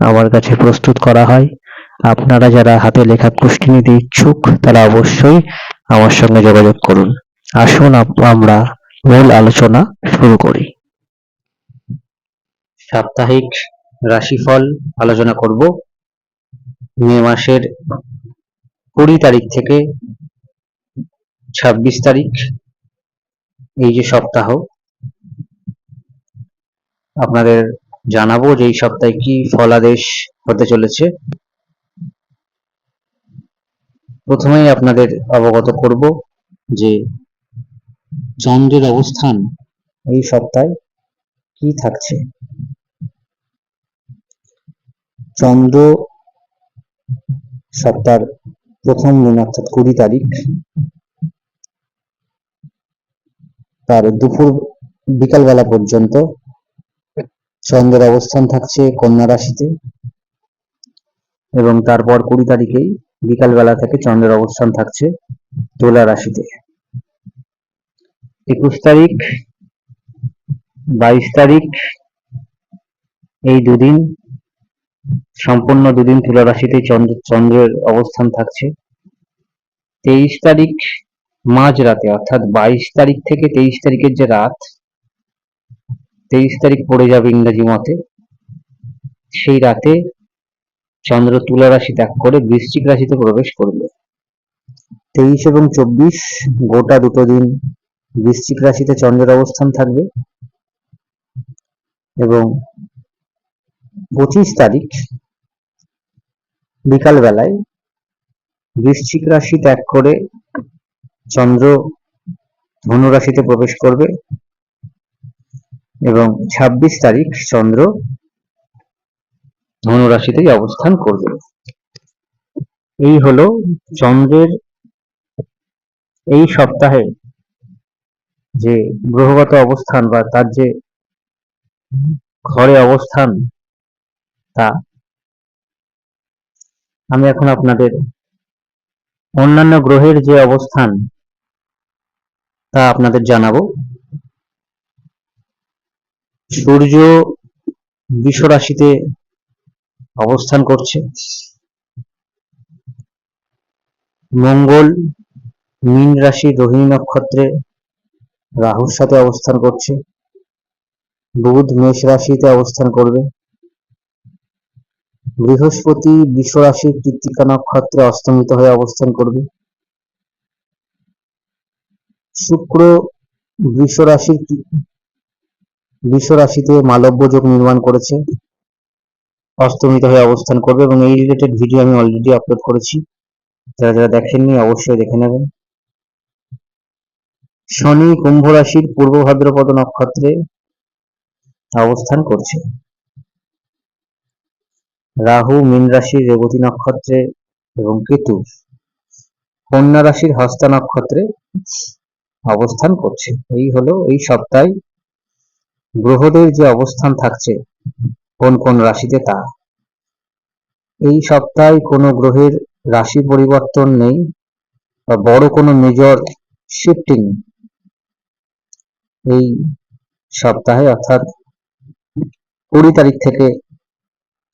আমার কাছে প্রস্তুত করা হয়। আপনারা যারা হাতে লেখা কুষ্টি নিতে ইচ্ছুক, তারা অবশ্যই আমার সঙ্গে যোগাযোগ করুন। আসুন আমরা মূল আলোচনা শুরু করি। সাপ্তাহিক রাশিফল আলোচনা করব। মে মাসের কুড়ি তারিখ থেকে ছাব্বিশ তারিখ, এই যে সপ্তাহ। আপনাদের জানাব যে এই সপ্তাহে কি ফলাদেশ হতে চলেছে। প্রথমেই আপনাদের অবগত করব যে চন্দ্রের অবস্থান এই সপ্তাহে কি থাকছে। চন্দ্র সপ্তাহের প্রথম দিন, অর্থাৎ কুড়ি তারিখ, তার দুপুর বিকালবেলা পর্যন্ত চন্দ্রের অবস্থান থাকছে কন্যা রাশিতে। এবং তারপর কুড়ি তারিখেই বিকালবেলা থেকে চন্দ্রের অবস্থান থাকছে তুলা রাশিতে। একুশ তারিখ, বাইশ তারিখ, এই দুদিন, সম্পূর্ণ দুদিন তুলা রাশিতে চন্দ্র, চন্দ্রের অবস্থান থাকছে। তেইশ তারিখ মাঝ রাতে অর্থাৎ বাইশ তারিখ থেকে তেইশ তারিখের যে রাত তেইশ তারিখ পড়ে যাবে ইংরেজি মতে। সেই রাতে চন্দ্র তুলা রাশি ত্যাগ করে বৃশ্চিক রাশিতে প্রবেশ করবে। তেইশ এবং চব্বিশ গোটা দুটো দিন বৃশ্চিক রাশিতে চন্দ্রের অবস্থান থাকবে এবং পঁচিশ তারিখ বিকাল বেলায় বৃশ্চিক রাশি ত্যাগ করে চন্দ্র ধনু রাশিতে প্রবেশ করবে। এবং ছাব্বিশ তারিখ চন্দ্র ধনু রাশিতেই অবস্থান করবে। এই হলো চন্দ্রের এই সপ্তাহে যে গ্রহগত অবস্থান বা তার যে ঘরে অবস্থান, তা আমি এখন আপনাদের অন্যান্য গ্রহের যে অবস্থান, তা আপনাদের জানাব। সূর্য বৃষ রাশিতে অবস্থান করছে। মঙ্গল, মীন রাশি, রোহিণী নক্ষত্রে রাহুর সাথে অবস্থান করছে। বুধ, মেষ রাশিতে অবস্থান করবে। বৃহস্পতি, বৃষ রাশি, কৃত্তিকা নক্ষত্রে অস্তমিত হয়ে অবস্থান করবে। শুক্র, বৃষ রাশির বৃষ রাশিতে মালব্য যোগ নির্মাণ করেছে। অস্তমিত হয়ে অবস্থান করবে এবং এই রিলেটেড ভিডিও আমি অলরেডি আপলোড করেছি। যারা যারা দেখেননি অবশ্যই দেখে নেবেন। শনি কুম্ভ রাশির পূর্ব ভাদ্রপদ নক্ষত্রে অবস্থান করছে। রাহু মীন রাশির রেবতী নক্ষত্রে এবং কেতু কন্যা রাশির হস্তা নক্ষত্রে অবস্থান করছে। এই হলো এই সপ্তাহে গ্রহদের যে অবস্থান থাকছে, কোন কোন রাশিতে তা। এই সপ্তাহে কোনো গ্রহের রাশি পরিবর্তন নেই বা বড় কোনো মেজর শিফটিং এই সপ্তাহে অর্থাৎ কুড়ি তারিখ থেকে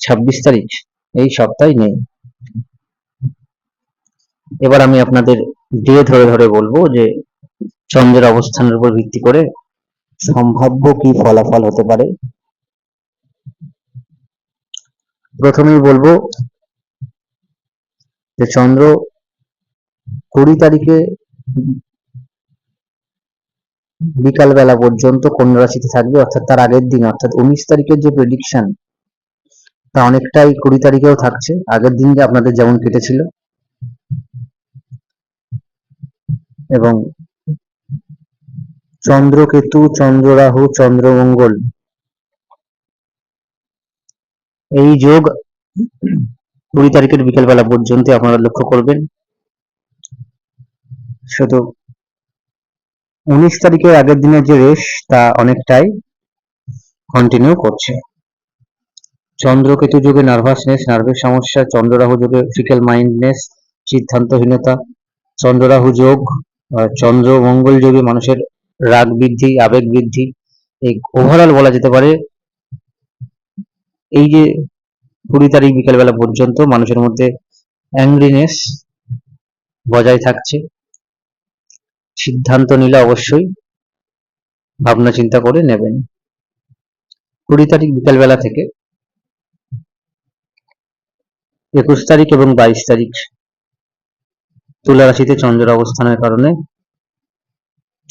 ছাব্বিশ তারিখ এই সপ্তাহে নেই। এবার আমি আপনাদের ডে ধরে ধরে বলব যে চন্দ্রের অবস্থানের উপর ভিত্তি করে সম্ভাব্য কি ফলাফল হতে পারে? প্রথমেই বলব যে চন্দ্র কুড়ি তারিখে বিকাল বেলা পর্যন্ত কন্যা রাশিতে থাকবে? অর্থাৎ তার আগের দিন, অর্থাৎ উনিশ তারিখের যে প্রেডিকশন তা অনেকটাই কুড়ি তারিখেও থাকছে। আগের দিন যে আপনাদের যেমন কেটেছিল। এবং চন্দ্রকেতু চন্দ্র রাহু চন্দ্রমঙ্গল। এই যোগ কুড়ি তারিখের বিকেলবেলা পর্যন্ত আপনারা লক্ষ্য করবেন। শুধু উনিশ তারিখের আগের দিনের যে রেশ তা অনেকটাই কন্টিনিউ করছে। চন্দ্রকেতু যুগে নার্ভাসনেস নার্ভের সমস্যা চন্দ্ররাহু যুগে ফিকেল মাইন্ডনেস সিদ্ধান্তহীনতা চন্দ্ররাহু যোগ আহ, চন্দ্র মঙ্গল যোগে মানুষের রাগ বৃদ্ধি, আবেগ বৃদ্ধি, এই ওভারঅল বলা যেতে পারে। এই যে কুড়ি তারিখ বিকেলবেলা পর্যন্ত মানুষের মধ্যে অ্যাংরিনেস বজায় থাকছে। সিদ্ধান্ত নিলে অবশ্যই ভাবনা চিন্তা করে নেবেন। কুড়ি তারিখ বিকেলবেলা থেকে একুশ তারিখ এবং বাইশ তারিখ তুলা রাশিতে চন্দ্রের অবস্থানের কারণে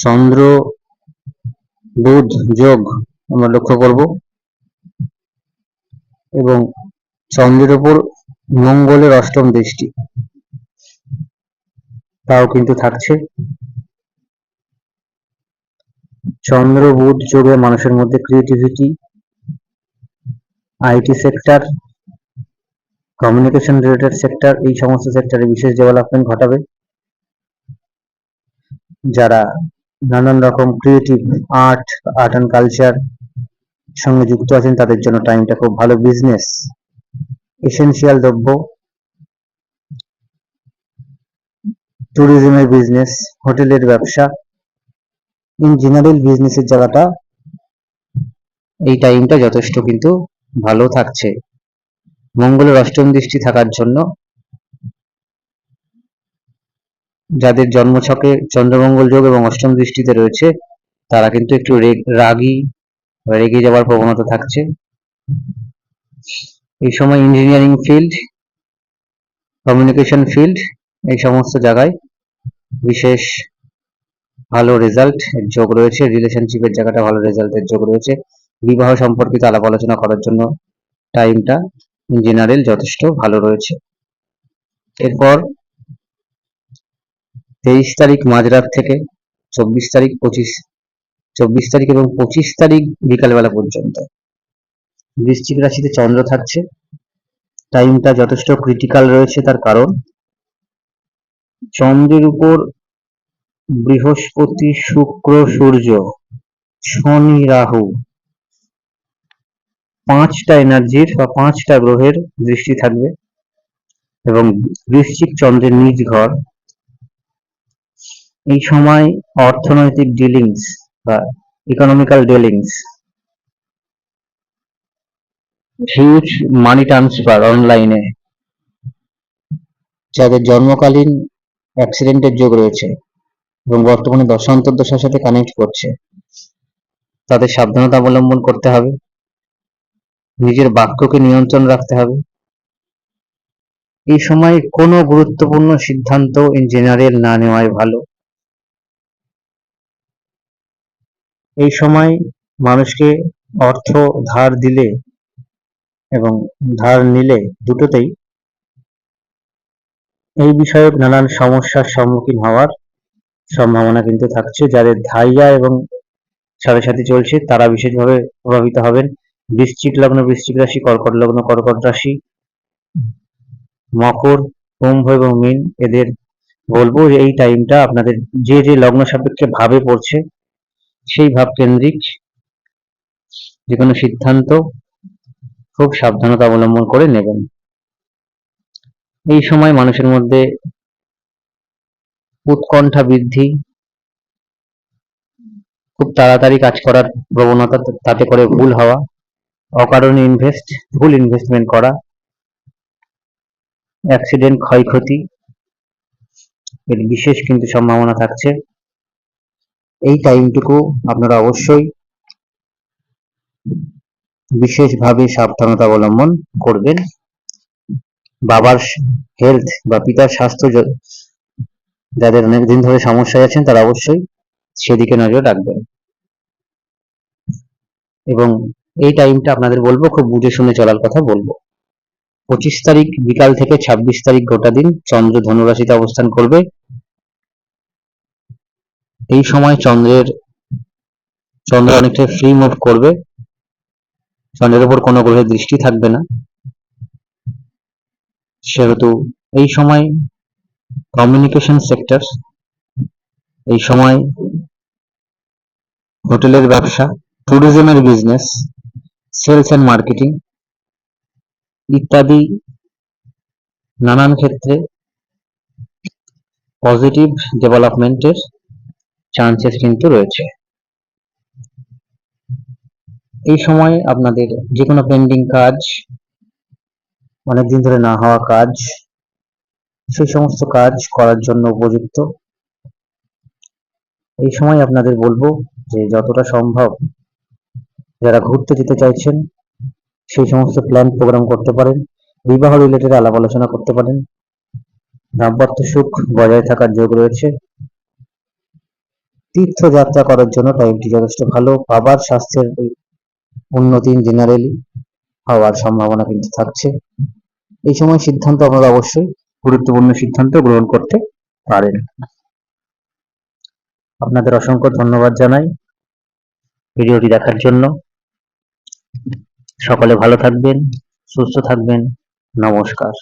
চন্দ্র, বুধ, যোগ আমরা লক্ষ্য করব। এবং চন্দ্রের উপর মঙ্গলের অষ্টম দৃষ্টি। তাও কিন্তু থাকছে। চন্দ্র, বুধ, যোগে মানুষের মধ্যে creativity IT sector communication related sector এই সমস্ত সেক্টরে বিশেষ ডেভেলপমেন্ট ঘটাবে। যারা নানান রকম creative art art and culture সঙ্গে যুক্ত আছেন, তাদের জন্য টাইমটা খুব ভালো বিজনেস এসেনশিয়াল দ্রব্য ট্যুরিজমের বিজনেস হোটেলের ব্যবসা ইন জেনারেল বিজনেসের জায়গাটা এই টাইমটা যথেষ্ট কিন্তু ভালো থাকছে। মঙ্গলের অষ্টম দৃষ্টি থাকার জন্য যাদের জন্মছকে চন্দ্রমঙ্গল যোগ এবং অষ্টম দৃষ্টিতে রয়েছে, তারা কিন্তু একটু রাগী, রেগে যাওয়ার প্রবণতা থাকছে। এই সময় ইঞ্জিনিয়ারিং ফিল্ড কমিউনিকেশন ফিল্ড এই সমস্ত জায়গায় বিশেষ ভালো রেজাল্ট যোগ রয়েছে। রিলেশনশিপের জায়গাটা ভালো রেজাল্টের যোগ রয়েছে। বিবাহ সম্পর্কিত আলাপ আলোচনা করার জন্য টাইমটা ইন জেনারেল যথেষ্ট ভালো রয়েছে। এরপর তেইশ তারিখ মাঝরাত থেকে চব্বিশ তারিখ পঁচিশ, চব্বিশ তারিখ এবং পঁচিশ তারিখ বিকালবেলা পর্যন্ত। বৃশ্চিক রাশিতে চন্দ্র থাকছে। টাইমটা যথেষ্ট ক্রিটিক্যাল রয়েছে তার কারণ চন্দ্রের উপর বৃহস্পতি, শুক্র, সূর্য, শনি, রাহু পাঁচটা এনার্জির বা পাঁচটা গ্রহের দৃষ্টি থাকবে এবং বৃশ্চিক চন্দ্রের নিজ ঘর এই সময় অর্থনৈতিক ডিলিংস বা economical dealings huge money transfer অনলাইনে যাদের জন্মকালীন অ্যাক্সিডেন্টের যোগ রয়েছে এবং বর্তমানে দশান্তর দশার সাথে কানেক্ট করছে, তাদের সাবধানতা অবলম্বন করতে হবে, নিজের বাক্যকে নিয়ন্ত্রণ রাখতে হবে। এই সময় কোনো গুরুত্বপূর্ণ সিদ্ধান্ত ইন জেনারেল না নেওয়াই ভালো। এই সময় মানুষকে অর্থ, ধার দিলে এবং ধার নিলে দুটোতেই এই বিষয়ক নানান সমস্যার সম্মুখীন হওয়ার সম্ভাবনা কিন্তু থাকছে। যাদের ধাইয়া এবং সাথে সাথে চলছে, তারা বিশেষভাবে প্রভাবিত হবেন। বৃশ্চিক লগ্ন, বৃশ্চিক রাশি, কর্কট লগ্ন, কর্কট রাশি, মকর, কুম্ভ এবং মীন, এদের বলব যে এই টাইমটা আপনাদের যে যে লগ্ন সাপেক্ষে ভাবে পড়ছে সেই ভাব কেন্দ্রিক যে কোনো সিদ্ধান্ত খুব সাবধানতা অবলম্বন করে নেবেন। এই সময় মানুষের মধ্যে উৎকণ্ঠা বৃদ্ধি, খুব তাড়াতাড়ি কাজ করার প্রবণতা তাতে করে ভুল হওয়া, অকারণে ইনভেস্ট ভুল ইনভেস্টমেন্ট করা অ্যাক্সিডেন্ট ক্ষয়ক্ষতি, এর বিশেষ কিন্তু সম্ভাবনা থাকছে। এই টাইমটুকু আপনারা অবশ্যই বিশেষভাবে সাবধানতা অবলম্বন করবেন। বাবার হেলথ বা পিতার স্বাস্থ্য যাদের অনেক দিন ধরে সমস্যায় আছেন, তারা অবশ্যই সেদিকে নজর রাখবেন। এবং এই টাইমটা আপনাদের বলব, খুব বুঝে শুনে চলার কথা বলব। পঁচিশ তারিখ বিকাল থেকে ছাব্বিশ তারিখ গোটা দিন চন্দ্র ধনুরাশিতে অবস্থান করবে। এই সময় চন্দ্রের চন্দ্র অনেকটা ফ্রি মুভ করবে। চন্দ্রের উপর কোনো গ্রহের দৃষ্টি থাকবে না। সেহেতু এই সময় কমিউনিকেশন সেক্টর এই সময় হোটেলের ব্যবসা ট্যুরিজমের বিজনেস সেলস অ্যান্ড মার্কেটিং ইত্যাদি নানান ক্ষেত্রে পজিটিভ ডেভেলপমেন্টের চান্সেস কিন্তু রয়েছে। এই সময় আপনাদের যে কোনো পেন্ডিং কাজ, অনেকদিন ধরে না হওয়া কাজ, সেই সমস্ত কাজ করার জন্য উপযুক্ত। এই সময় আপনাদের বলব যে যতটা সম্ভব যারা ঘুরতে যেতে চাইছেন, সেই সমস্ত প্ল্যান প্রোগ্রাম করতে পারেন, বিবাহ রিলেটেড আলাপ আলোচনা করতে পারেন। দাম্পত্য সুখ বজায় থাকার যোগ রয়েছে। তীর্থযাত্রা করার জন্য টাইমটি যথেষ্ট ভালো। বাবার স্বাস্থ্যের উন্নতি জেনারেলি হওয়ার সম্ভাবনা কিন্তু থাকছে। এই সময় সিদ্ধান্ত আপনারা অবশ্যই গুরুত্বপূর্ণ সিদ্ধান্ত গ্রহণ করতে পারেন। আপনাদের অসংখ্য ধন্যবাদ জানাই ভিডিওটি দেখার জন্য। সকলে ভালো থাকবেন, সুস্থ থাকবেন। নমস্কার।